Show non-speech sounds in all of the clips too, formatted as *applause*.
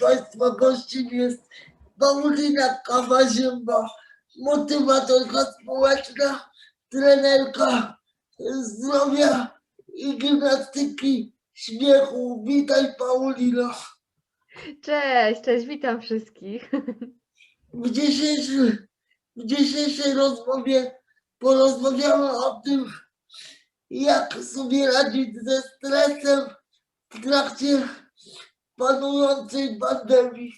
Państwa gościem jest Paulina Kawa-Zięba, motywatorka społeczna, trenerka zdrowia i gimnastyki śmiechu. Witaj Paulino. Cześć, cześć, witam wszystkich. W dzisiejszej, w dzisiejszej rozmowie porozmawiamy o tym, jak sobie radzić ze stresem w trakcie panującej pandemii.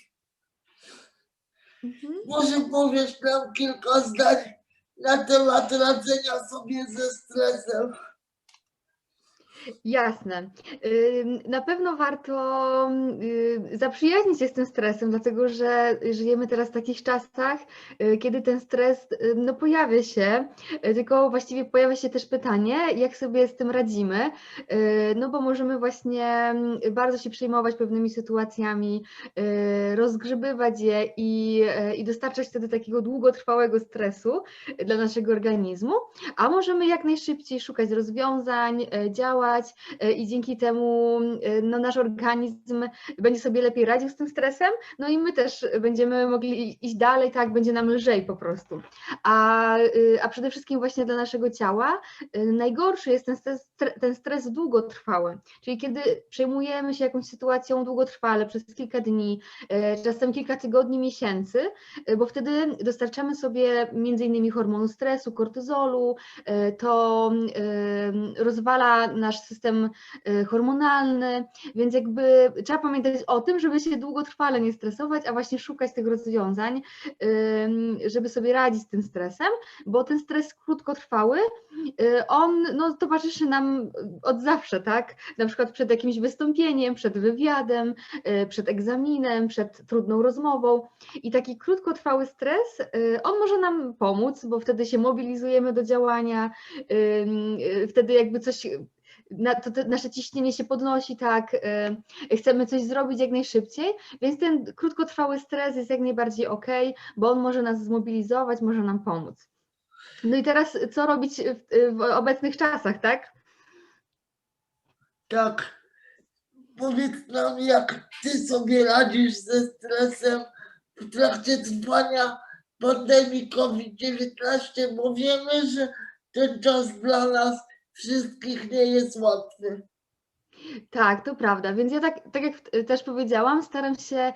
Mhm. Może powiesz nam kilka zdań na temat radzenia sobie ze stresem. Jasne. Na pewno warto y, zaprzyjaźnić się z tym stresem, dlatego że żyjemy teraz w takich czasach, y, kiedy ten stres no, pojawia się, y, tylko właściwie pojawia się też pytanie, jak sobie z tym radzimy, no bo możemy właśnie bardzo się przejmować pewnymi sytuacjami, rozgrzebywać je i, i dostarczać wtedy takiego długotrwałego stresu dla naszego organizmu, a możemy jak najszybciej szukać rozwiązań, działać e, i dzięki temu e, no, nasz organizm będzie sobie lepiej radził z tym stresem, no i my też będziemy mogli iść dalej, tak, będzie nam lżej po prostu. A, y, a przede wszystkim właśnie dla naszego ciała y, najgorszy jest ten stres, ten stres długotrwały, czyli kiedy przejmujemy się jakąś sytuacją długotrwale przez kilka dni, czasem kilka tygodni, miesięcy, bo wtedy dostarczamy sobie między innymi hormonu stresu, kortyzolu, to rozwala nasz system e, hormonalny, więc jakby trzeba pamiętać o tym, żeby się długotrwale nie stresować, a właśnie szukać tych rozwiązań, żeby sobie radzić z tym stresem, bo ten stres krótkotrwały, e, on no, towarzyszy nam od zawsze, tak? Na przykład przed jakimś wystąpieniem, przed wywiadem, e, przed egzaminem, przed trudną rozmową. I taki krótkotrwały stres, y, on może nam pomóc, bo wtedy się mobilizujemy do działania, y, wtedy jakby coś, na, to, to nasze ciśnienie się podnosi, tak, y, chcemy coś zrobić jak najszybciej, więc ten krótkotrwały stres jest jak najbardziej ok, bo on może nas zmobilizować, może nam pomóc. No i teraz co robić w, w obecnych czasach, tak? Tak. Powiedz nam, jak ty sobie radzisz ze stresem w trakcie trwania pandemii COVID-19, bo wiemy, że ten czas dla nas wszystkich nie jest łatwy. Tak, to prawda. Więc ja tak, tak jak w- też powiedziałam, staram się,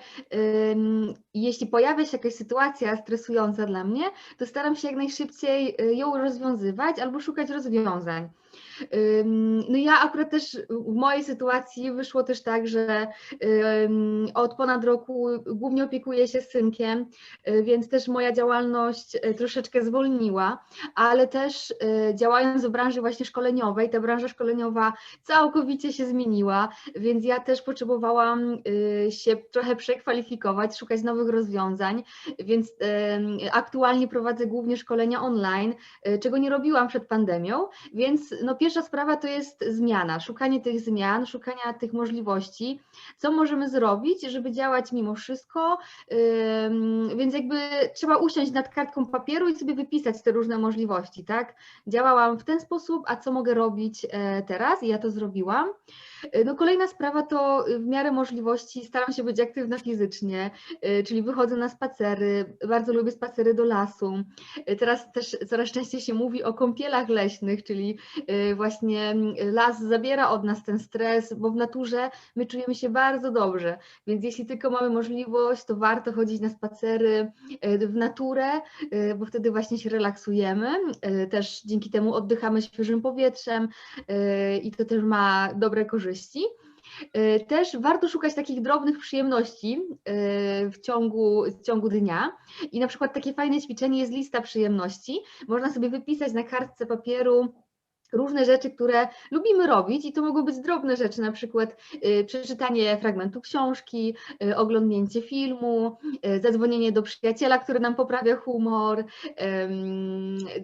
jeśli pojawia się jakaś sytuacja stresująca dla mnie, to staram się jak najszybciej y, ją rozwiązywać albo szukać rozwiązań. No ja akurat też w mojej sytuacji wyszło też tak, że od ponad roku głównie opiekuję się synkiem, y, więc też moja działalność y, troszeczkę zwolniła, ale też y, działając w branży właśnie szkoleniowej, ta branża szkoleniowa całkowicie się zmieniła, więc ja też potrzebowałam się trochę przekwalifikować, szukać nowych rozwiązań, więc aktualnie prowadzę głównie szkolenia online, czego nie robiłam przed pandemią, więc no pierwsza sprawa to jest zmiana, szukanie tych zmian, szukania tych możliwości, co możemy zrobić, żeby działać mimo wszystko, więc jakby trzeba usiąść nad kartką papieru i sobie wypisać te różne możliwości, tak? Działałam w ten sposób, a co mogę robić e, teraz i ja to zrobiłam. E, No kolejna sprawa to y, w miarę możliwości staram się być aktywna fizycznie, e, czyli wychodzę na spacery, bardzo lubię spacery do lasu. E, Teraz też coraz częściej się mówi o kąpielach leśnych, czyli właśnie las zabiera od nas ten stres, bo w naturze my czujemy się bardzo dobrze, więc jeśli tylko mamy możliwość, to warto chodzić na spacery w naturę, bo wtedy właśnie się relaksujemy, też dzięki temu oddychamy świeżym powietrzem i to też ma dobre korzyści. E, Też warto szukać takich drobnych przyjemności e, w ciągu, w ciągu dnia i na przykład takie fajne ćwiczenie jest lista przyjemności. Można sobie wypisać na kartce papieru różne rzeczy, które lubimy robić i to mogą być drobne rzeczy, na przykład y, przeczytanie fragmentu książki, y, oglądnięcie filmu, y, zadzwonienie do przyjaciela, który nam poprawia humor,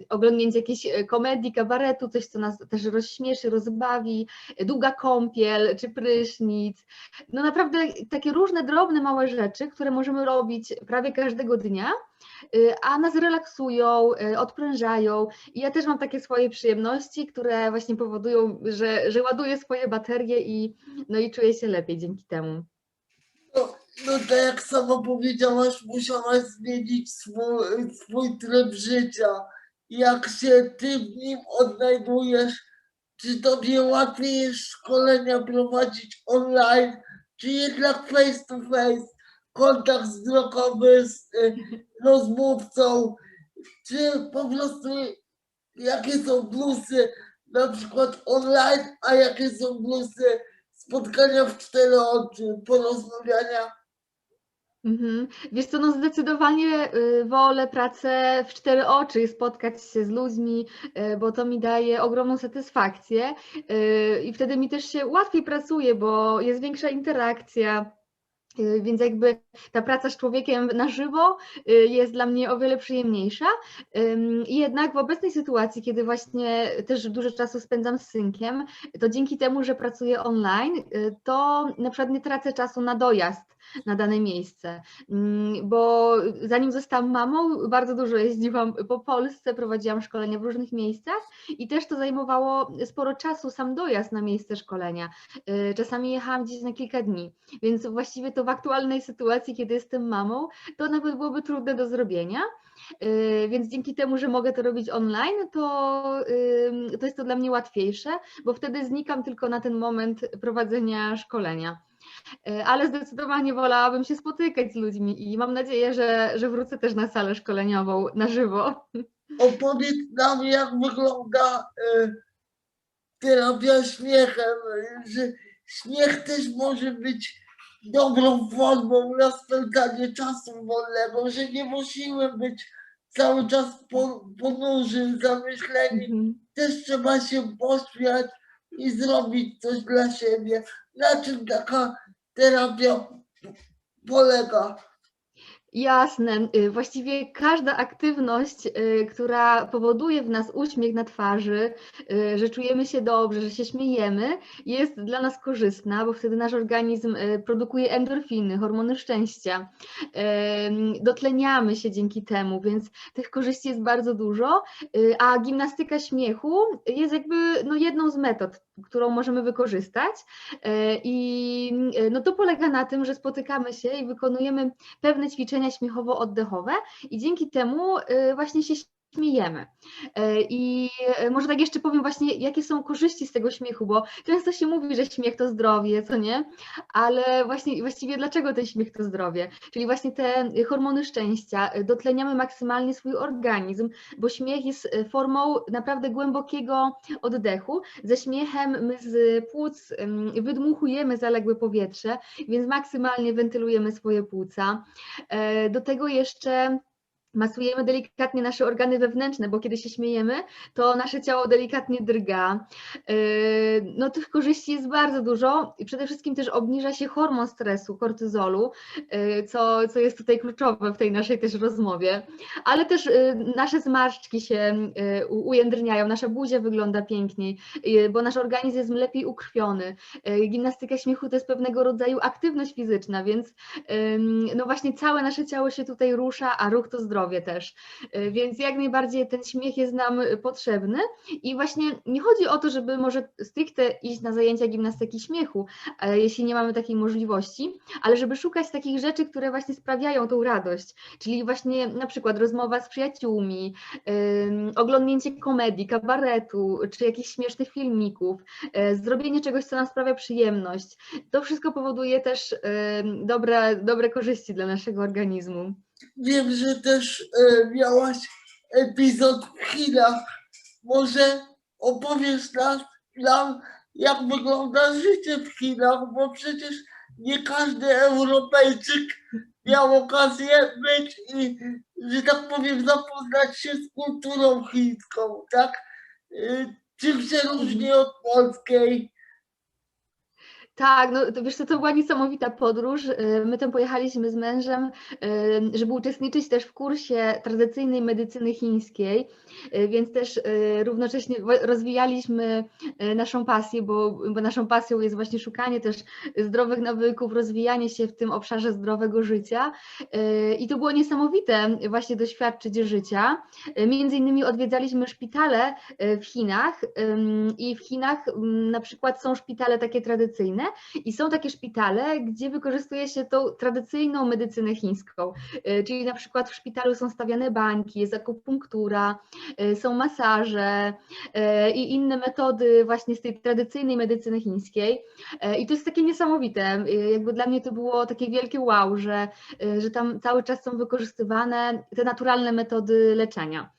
oglądnięcie jakiejś y, komedii, kabaretu, coś, co nas też rozśmieszy, rozbawi, y, długa kąpiel czy prysznic. No naprawdę takie różne drobne, małe rzeczy, które możemy robić prawie każdego dnia, a nas relaksują, y, odprężają. I ja też mam takie swoje przyjemności, które właśnie powodują, że, że ładuję swoje baterie i, no i czuję się lepiej dzięki temu. No, no tak jak sama powiedziałaś, musiałaś zmienić swój, swój tryb życia. Jak się ty w nim odnajdujesz, czy tobie łatwiej jest szkolenia prowadzić online, czy jednak face to face, kontakt wzrokowy z y, rozmówcą, czy po prostu jakie są plusy na przykład online, a jakie są plusy spotkania w cztery oczy, porozmawiania. Mhm. Wiesz co, no zdecydowanie y, wolę pracę w cztery oczy, spotkać się z ludźmi, y, bo to mi daje ogromną satysfakcję i wtedy mi też się łatwiej pracuje, bo jest większa interakcja. Y, Więc jakby ta praca z człowiekiem na żywo y, jest dla mnie o wiele przyjemniejsza. Jednak w obecnej sytuacji, kiedy właśnie też dużo czasu spędzam z synkiem, to dzięki temu, że pracuję online, y, to na przykład nie tracę czasu na dojazd na dane miejsce. Mm, Bo zanim zostałam mamą, bardzo dużo jeździłam po Polsce, prowadziłam szkolenia w różnych miejscach i też to zajmowało sporo czasu, sam dojazd na miejsce szkolenia. Y, Czasami jechałam gdzieś na kilka dni, więc właściwie to w aktualnej sytuacji, kiedy jestem mamą, to nawet byłoby trudne do zrobienia. Y, Więc dzięki temu, że mogę to robić online, to, to jest to dla mnie łatwiejsze, bo wtedy znikam tylko na ten moment prowadzenia szkolenia. Y, Ale zdecydowanie wolałabym się spotykać z ludźmi i mam nadzieję, że, że wrócę też na salę szkoleniową na żywo. Opowiedz nam, jak wygląda y, terapia śmiechem, że śmiech też może być dobrą formą na spędzanie czasu wolnego, że nie musimy być cały czas po- ponurzy, zamyśleni. Mhm. Też trzeba się pośmiać i zrobić coś dla siebie. Na czym taka terapia polega? Jasne. Y, Właściwie każda aktywność, y, która powoduje w nas uśmiech na twarzy, y, że czujemy się dobrze, że się śmiejemy, jest dla nas korzystna, bo wtedy nasz organizm produkuje endorfiny, hormony szczęścia. Dotleniamy się dzięki temu, więc tych korzyści jest bardzo dużo, a gimnastyka śmiechu jest jakby no, jedną z metod, którą możemy wykorzystać. E, I no, to polega na tym, że spotykamy się i wykonujemy pewne ćwiczenia śmiechowo-oddechowe i dzięki temu y, właśnie się śmiejemy. E, I e, może tak jeszcze powiem właśnie, jakie są korzyści z tego śmiechu, bo często się mówi, że śmiech to zdrowie, co nie? Ale właśnie właściwie dlaczego ten śmiech to zdrowie? Czyli właśnie te hormony szczęścia, y, dotleniamy maksymalnie swój organizm, bo śmiech jest formą naprawdę głębokiego oddechu. Ze śmiechem my z płuc wydmuchujemy zaległe powietrze, więc maksymalnie wentylujemy swoje płuca. E, Do tego jeszcze masujemy delikatnie nasze organy wewnętrzne, bo kiedy się śmiejemy, to nasze ciało delikatnie drga. E, No tych korzyści jest bardzo dużo i przede wszystkim też obniża się hormon stresu, kortyzolu, e, co, co jest tutaj kluczowe w tej naszej też rozmowie. Ale też e, nasze zmarszczki się ujędrniają, nasza buzia wygląda piękniej, bo nasz organizm jest lepiej ukrwiony. Gimnastyka śmiechu to jest pewnego rodzaju aktywność fizyczna, więc no właśnie całe nasze ciało się tutaj rusza, a ruch to zdrowie też. Y, Więc jak najbardziej ten śmiech jest nam potrzebny i właśnie nie chodzi o to, żeby może stricte iść na zajęcia gimnastyki śmiechu, e, jeśli nie mamy takiej możliwości, ale żeby szukać takich rzeczy, które właśnie sprawiają tą radość, czyli właśnie na przykład rozmowa z przyjaciółmi, oglądnięcie komedii, kabaretu, czy jakichś śmiesznych filmików, e, zrobienie czegoś, co nam sprawia przyjemność. To wszystko powoduje też dobre, dobre korzyści dla naszego organizmu. Wiem, że też e, miałaś epizod w Chinach. Może opowiesz nas, nam, jak wygląda życie w Chinach, bo przecież nie każdy Europejczyk miał okazję być i, że tak powiem, zapoznać się z kulturą chińską, tak? E, Czym się różni od polskiej? Tak, no to wiesz co, to była niesamowita podróż. Y, My tam pojechaliśmy z mężem, y, żeby uczestniczyć też w kursie tradycyjnej medycyny chińskiej, y, więc też równocześnie rozwijaliśmy naszą pasję, bo, bo naszą pasją jest właśnie szukanie też zdrowych nawyków, rozwijanie się w tym obszarze zdrowego życia. I to było niesamowite właśnie doświadczyć życia. Między innymi odwiedzaliśmy szpitale w Chinach i w Chinach na przykład są szpitale takie tradycyjne, i są takie szpitale, gdzie wykorzystuje się tą tradycyjną medycynę chińską, y, czyli na przykład w szpitalu są stawiane bańki, jest akupunktura, y, są masaże y, i inne metody właśnie z tej tradycyjnej medycyny chińskiej. I to jest takie niesamowite, jakby dla mnie to było takie wielkie wow, że, że tam cały czas są wykorzystywane te naturalne metody leczenia.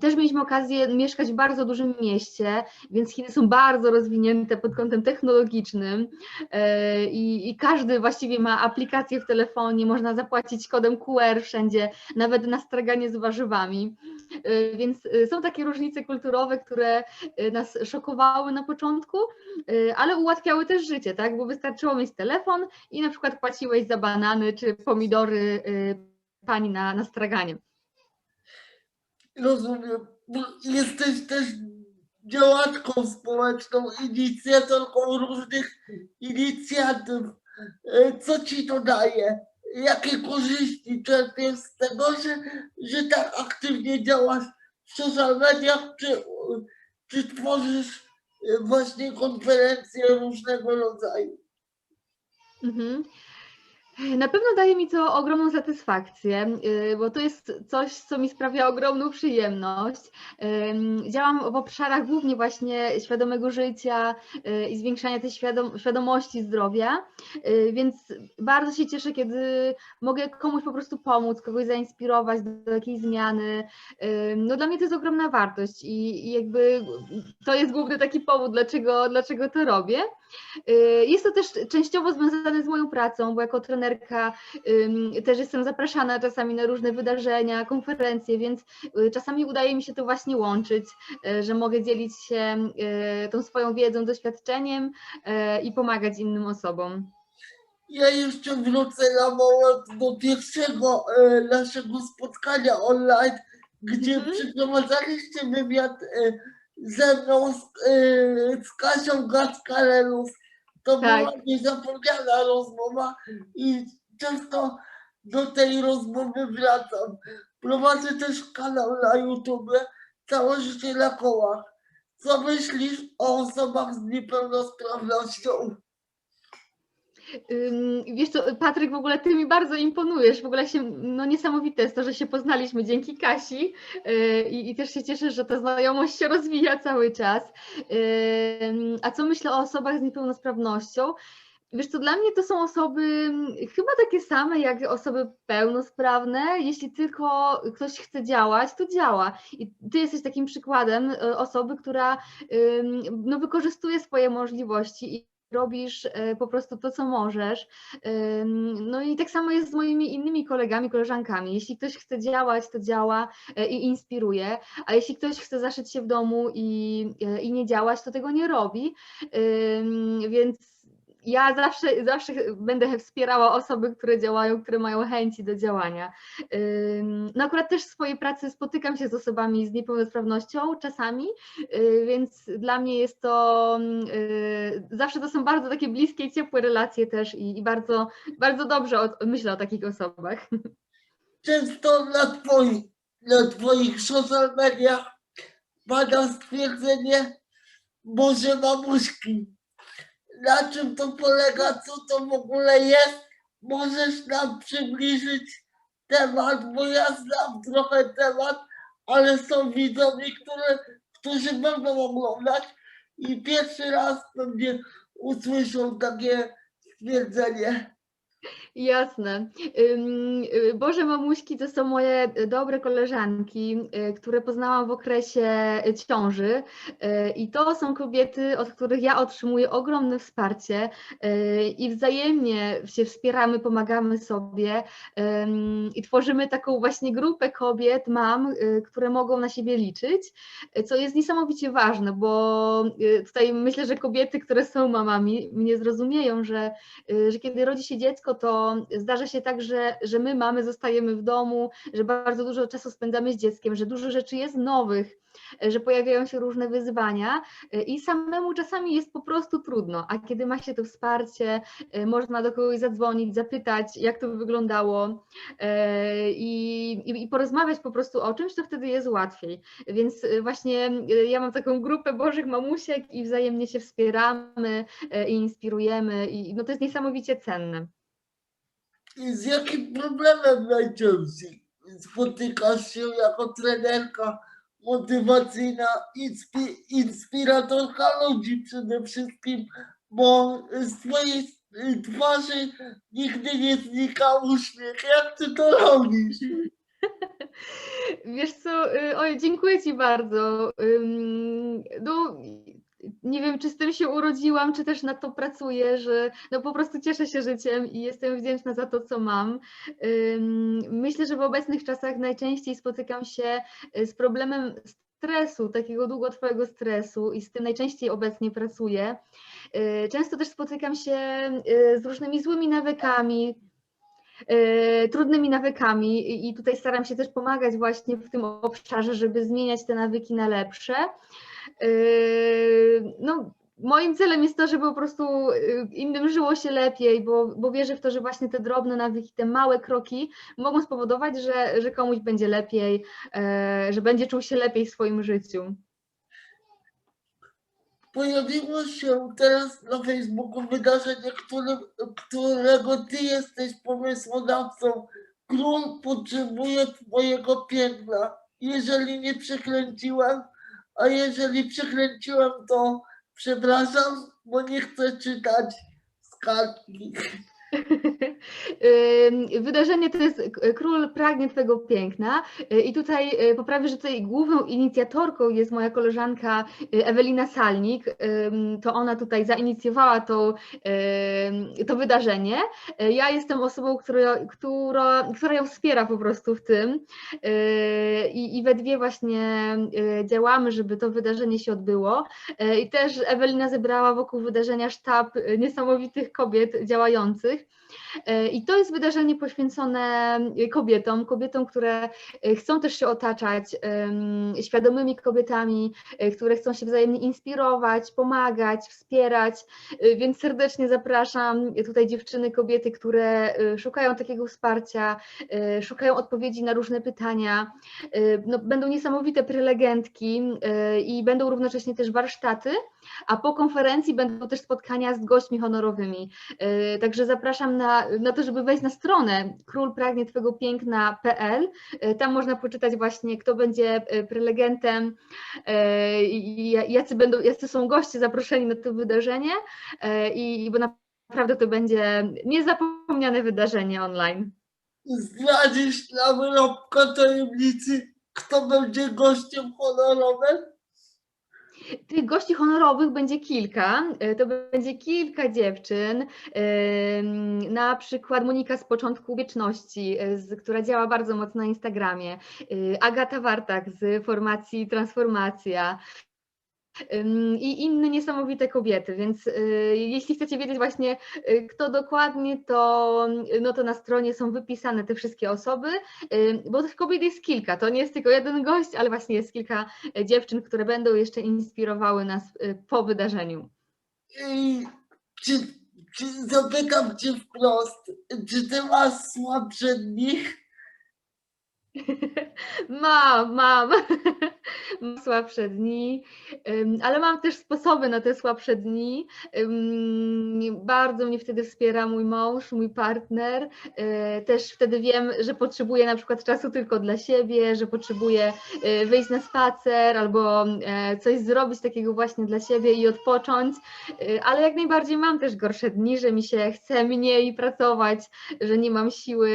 Też mieliśmy okazję mieszkać w bardzo dużym mieście, więc Chiny są bardzo rozwinięte pod kątem technologicznym yy, i, i każdy właściwie ma aplikację w telefonie, można zapłacić kodem QR wszędzie, nawet na straganie z warzywami. Yy, Więc yy, są takie różnice kulturowe, które nas szokowały na początku, ale ułatwiały też życie, tak? Bo wystarczyło mieć telefon i na przykład płaciłeś za banany czy pomidory pani na, na straganie. Rozumiem. Jesteś też działaczką społeczną, inicjatorką różnych inicjatyw. E, Co ci to daje? Jakie korzyści czerpiesz z tego, że, że tak aktywnie działasz w social mediach, czy, czy tworzysz e, właśnie konferencje różnego rodzaju? Mhm. Na pewno daje mi to ogromną satysfakcję, y, bo to jest coś, co mi sprawia ogromną przyjemność. Działam w obszarach głównie właśnie świadomego życia y, i zwiększania tej świadom świadomości zdrowia, y, więc bardzo się cieszę, kiedy mogę komuś po prostu pomóc, kogoś zainspirować do jakiejś zmiany. No dla mnie to jest ogromna wartość i jakby to jest główny taki powód, dlaczego, dlaczego to robię. Jest to też częściowo związane z moją pracą, bo jako trenerka też jestem zapraszana czasami na różne wydarzenia, konferencje, więc y, czasami udaje mi się to właśnie łączyć, y, że mogę dzielić się y, tą swoją wiedzą, doświadczeniem i pomagać innym osobom. Ja jeszcze wrócę na moment do pierwszego e, naszego spotkania online, gdzie Mhm. przeprowadzaliście wywiad e, ze mną z, e, z Kasią Gaskarelus. To Tak. była niezapomniana rozmowa i często do tej rozmowy wracam. Prowadzę też kanał na YouTube Całe życie na kołach. Co myślisz o osobach z niepełnosprawnością? Wiesz co, Patryk, w ogóle ty mi bardzo imponujesz. W ogóle się, no niesamowite jest to, że się poznaliśmy dzięki Kasi yy, i, i też się cieszę, że ta znajomość się rozwija cały czas. A co myślę o osobach z niepełnosprawnością? Wiesz co, dla mnie to są osoby chyba takie same jak osoby pełnosprawne. Jeśli tylko ktoś chce działać, to działa. I ty jesteś takim przykładem y, osoby, która no, wykorzystuje swoje możliwości robisz e, po prostu to, co możesz. No i tak samo jest z moimi innymi kolegami, koleżankami. Jeśli ktoś chce działać, to działa e, i inspiruje, a jeśli ktoś chce zaszyć się w domu i, e, i nie działać, to tego nie robi. Więc ja zawsze, zawsze będę wspierała osoby, które działają, które mają chęci do działania. No akurat też w swojej pracy spotykam się z osobami z niepełnosprawnością czasami, y, więc dla mnie jest to y, zawsze to są bardzo takie bliskie ciepłe relacje też i, i bardzo, bardzo dobrze o, myślę o takich osobach. często na twoich, na twoich social mediach pada stwierdzenie Boże mamuśki. Na czym to polega, co to w ogóle jest? Możesz nam przybliżyć temat, bo ja znam trochę temat, ale są widzowie, które, którzy będą oglądać i pierwszy raz pewnie usłyszą takie stwierdzenie. Jasne. Y, Boże mamuśki to są moje dobre koleżanki, y, które poznałam w okresie y, ciąży y, i to są kobiety, od których ja otrzymuję ogromne wsparcie y, i wzajemnie się wspieramy, pomagamy sobie i tworzymy taką właśnie grupę kobiet, mam, y, które mogą na siebie liczyć, y, co jest niesamowicie ważne, bo y, tutaj myślę, że kobiety, które są mamami, mnie zrozumieją, że y, że kiedy rodzi się dziecko, to bo zdarza się tak, że, że my mamy, zostajemy w domu, że bardzo dużo czasu spędzamy z dzieckiem, że dużo rzeczy jest nowych, e, że pojawiają się różne wyzwania e, i samemu czasami jest po prostu trudno, a kiedy ma się to wsparcie, e, można do kogoś zadzwonić, zapytać, jak to wyglądało i, i, i porozmawiać po prostu o czymś, to wtedy jest łatwiej. Więc właśnie ja mam taką grupę Bożych Mamusiek i wzajemnie się wspieramy i inspirujemy i no to jest niesamowicie cenne. Z jakim problemem najczęściej spotykasz się jako trenerka motywacyjna, inspi- inspiratorka ludzi przede wszystkim, bo z twojej twarzy nigdy nie znika uśmiech. Jak ty to robisz? *laughs* Wiesz co, y, oj, dziękuję Ci bardzo. No, nie wiem, czy z tym się urodziłam, czy też nad to pracuję, że no po prostu cieszę się życiem i jestem wdzięczna za to, co mam. Myślę, że w obecnych czasach najczęściej spotykam się y, z problemem stresu, takiego długotrwałego stresu i z tym najczęściej obecnie pracuję. Y, Często też spotykam się y, z różnymi złymi nawykami, trudnymi nawykami i tutaj staram się też pomagać właśnie w tym obszarze, żeby zmieniać te nawyki na lepsze. E, No, moim celem jest to, żeby po prostu e, innym żyło się lepiej, bo, bo wierzę w to, że właśnie te drobne nawyki, te małe kroki mogą spowodować, że, że komuś będzie lepiej, e, że będzie czuł się lepiej w swoim życiu. Pojawiło się teraz na Facebooku wydarzenie, które, którego ty jesteś pomysłodawcą. Król potrzebuje twojego piękna. Jeżeli nie przekręciłem, a jeżeli przekręciłem, to przepraszam, bo nie chcę czytać z. *laughs* Wydarzenie to jest Król pragnie Twego piękna Y, i tutaj y, poprawię, że tutaj główną inicjatorką jest moja koleżanka y, Ewelina Salnik. To ona tutaj zainicjowała to, to wydarzenie. Ja jestem osobą, która, która, która ją wspiera po prostu w tym i, i we dwie właśnie działamy, żeby to wydarzenie się odbyło. I też Ewelina zebrała wokół wydarzenia sztab niesamowitych kobiet działających. E, I to jest wydarzenie poświęcone y, kobietom, kobietom, które y, chcą też się otaczać świadomymi kobietami, które chcą się wzajemnie inspirować, pomagać, wspierać. Więc serdecznie zapraszam tutaj dziewczyny, kobiety, które szukają takiego wsparcia, szukają odpowiedzi na różne pytania. No, będą niesamowite prelegentki i będą równocześnie też warsztaty, a po konferencji będą też spotkania z gośćmi honorowymi. E, Także zapraszam na, na to, żeby wejść na stronę Król pragnie Twego piękna.pl. E, Tam można poczytać właśnie, kto będzie e, prelegentem e, jacy, będą, jacy są goście zaproszeni na to wydarzenie i bo naprawdę to będzie niezapomniane wydarzenie online. Zdradzisz nam rąbka tajemnicy, kto będzie gościem honorowym? Tych gości honorowych będzie kilka. e, To będzie kilka dziewczyn. em, Na przykład Monika z początku wieczności, e, która działa bardzo mocno na Instagramie. e, Agata Wartak z formacji Transformacja. I inne niesamowite kobiety, więc e, jeśli chcecie wiedzieć właśnie e, kto dokładnie, to, no to na stronie są wypisane te wszystkie osoby, bo tych kobiet jest kilka, to nie jest tylko jeden gość, ale właśnie jest kilka dziewczyn, które będą jeszcze inspirowały nas po wydarzeniu. Czy, czy zapytam cię wprost, czy ty masz słabsze dni? *laughs* Mam, mam. *laughs* Mam słabsze dni, ale mam też sposoby na te słabsze dni. Bardzo mnie wtedy wspiera mój mąż, mój partner. Yy, Też wtedy wiem, że potrzebuję na przykład czasu tylko dla siebie, że potrzebuję yy, wyjść na spacer albo e, coś zrobić takiego właśnie dla siebie i odpocząć. Ale jak najbardziej mam też gorsze dni, że mi się chce mniej pracować, że nie mam siły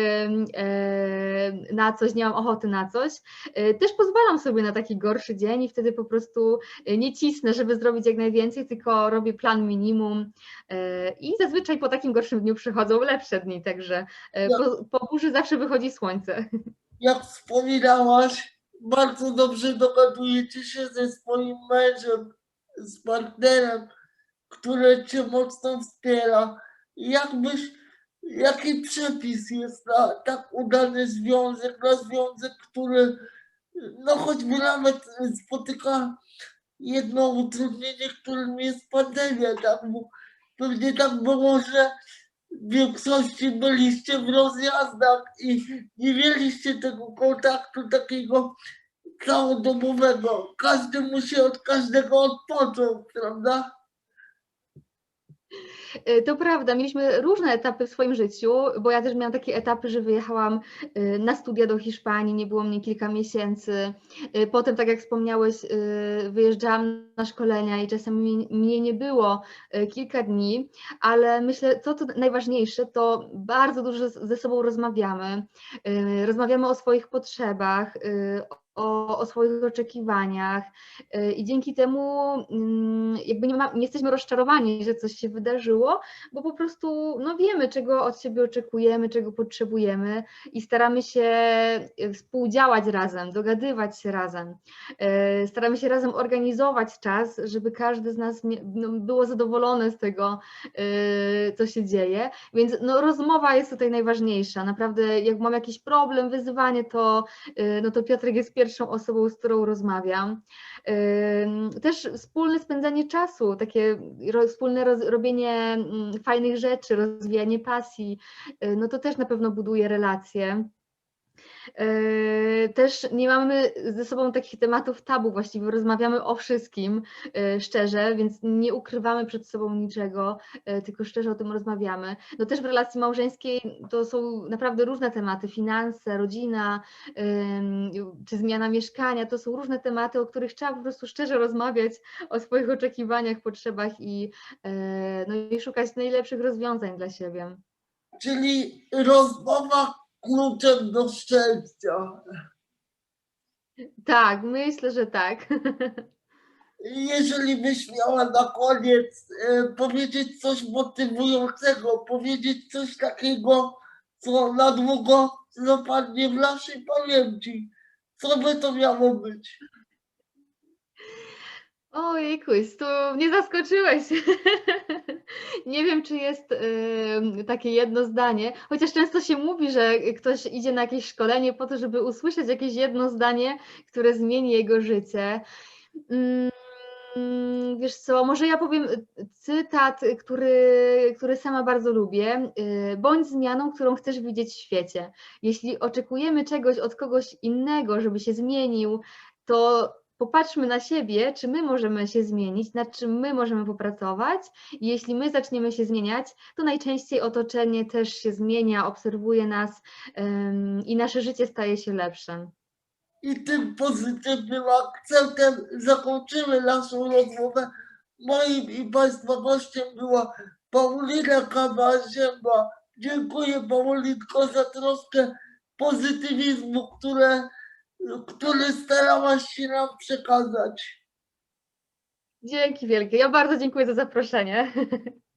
e, na coś, nie mam ochoty na coś. E, Też pozwalam sobie na taki gorszy dzień i wtedy po prostu e, nie cisnę, żeby zrobić jak najwięcej, tylko robię plan minimum e, i zazwyczaj po takim gorszym dniu przychodzą lepsze dni, także po, po burzy zawsze wychodzi słońce. Jak wspominałaś, bardzo dobrze dogadujecie się ze swoim mężem, z partnerem, który cię mocno wspiera. Jak byś jaki przepis jest na tak udany związek, na związek, który no choćby nawet spotyka jedno utrudnienie, którym jest pandemia, tak? Bo pewnie tak było, że w większości byliście w rozjazdach i nie mieliście tego kontaktu takiego całodobowego. Każdy musi od każdego odpocząć, prawda? Y, To prawda, mieliśmy różne etapy w swoim życiu, bo ja też miałam takie etapy, że wyjechałam y, na studia do Hiszpanii, nie było mnie kilka miesięcy. Y, Potem, tak jak wspomniałeś, wyjeżdżałam na szkolenia i czasami mnie- nie było kilka dni, ale myślę, co to najważniejsze, to bardzo dużo ze sobą rozmawiamy. Rozmawiamy o swoich potrzebach, o, o swoich oczekiwaniach y, i dzięki temu mm, jakby nie, ma, nie jesteśmy rozczarowani, że coś się wydarzyło, bo po prostu no, wiemy, czego od siebie oczekujemy, czego potrzebujemy i staramy się y, współdziałać razem, dogadywać się razem. Y, Staramy się razem organizować czas, żeby każdy z nas no, było zadowolone z tego, co się dzieje. Więc no, rozmowa jest tutaj najważniejsza. Naprawdę, jak mam jakiś problem, wyzwanie, to, no, to Piotrek jest pierwszą osobą, z którą rozmawiam. Też wspólne spędzanie czasu, takie wspólne robienie mm, fajnych rzeczy, rozwijanie pasji, y, no to też na pewno buduje relacje. Yy, Też nie mamy ze sobą takich tematów tabu, właściwie rozmawiamy o wszystkim yy, szczerze, więc nie ukrywamy przed sobą niczego, yy, tylko szczerze o tym rozmawiamy. No też w relacji małżeńskiej to są naprawdę różne tematy, finanse, rodzina, czy zmiana mieszkania, to są różne tematy, o których trzeba po prostu szczerze rozmawiać, o swoich oczekiwaniach, potrzebach i, no i szukać najlepszych rozwiązań dla siebie. Czyli rozmowa kluczem do szczęścia. Tak, myślę, że tak. Jeżeli byś miała na koniec e, powiedzieć coś motywującego, powiedzieć coś takiego, co na długo zapadnie w naszej pamięci, co by to miało być? Ojejkuś, tu mnie zaskoczyłeś. *laughs* Nie wiem, czy jest em, takie jedno zdanie, chociaż często się mówi, że ktoś idzie na jakieś szkolenie po to, żeby usłyszeć jakieś jedno zdanie, które zmieni jego życie. Mm, Wiesz co, może ja powiem y, cytat, y, który, który sama bardzo lubię. Y, Bądź zmianą, którą chcesz widzieć w świecie. Jeśli oczekujemy czegoś od kogoś innego, żeby się zmienił, to popatrzmy na siebie, czy my możemy się zmienić, nad czym my możemy popracować. I jeśli my zaczniemy się zmieniać, to najczęściej otoczenie też się zmienia, obserwuje nas ym, i nasze życie staje się lepsze. I tym pozytywnym akcentem zakończymy naszą rozmowę. Moim i Państwa gościem była Paulina Kawa-Zięba. Dziękuję Paulinko za troszkę pozytywizmu, które, który starałaś się nam przekazać. Dzięki wielkie. Ja bardzo dziękuję za zaproszenie. *laughs*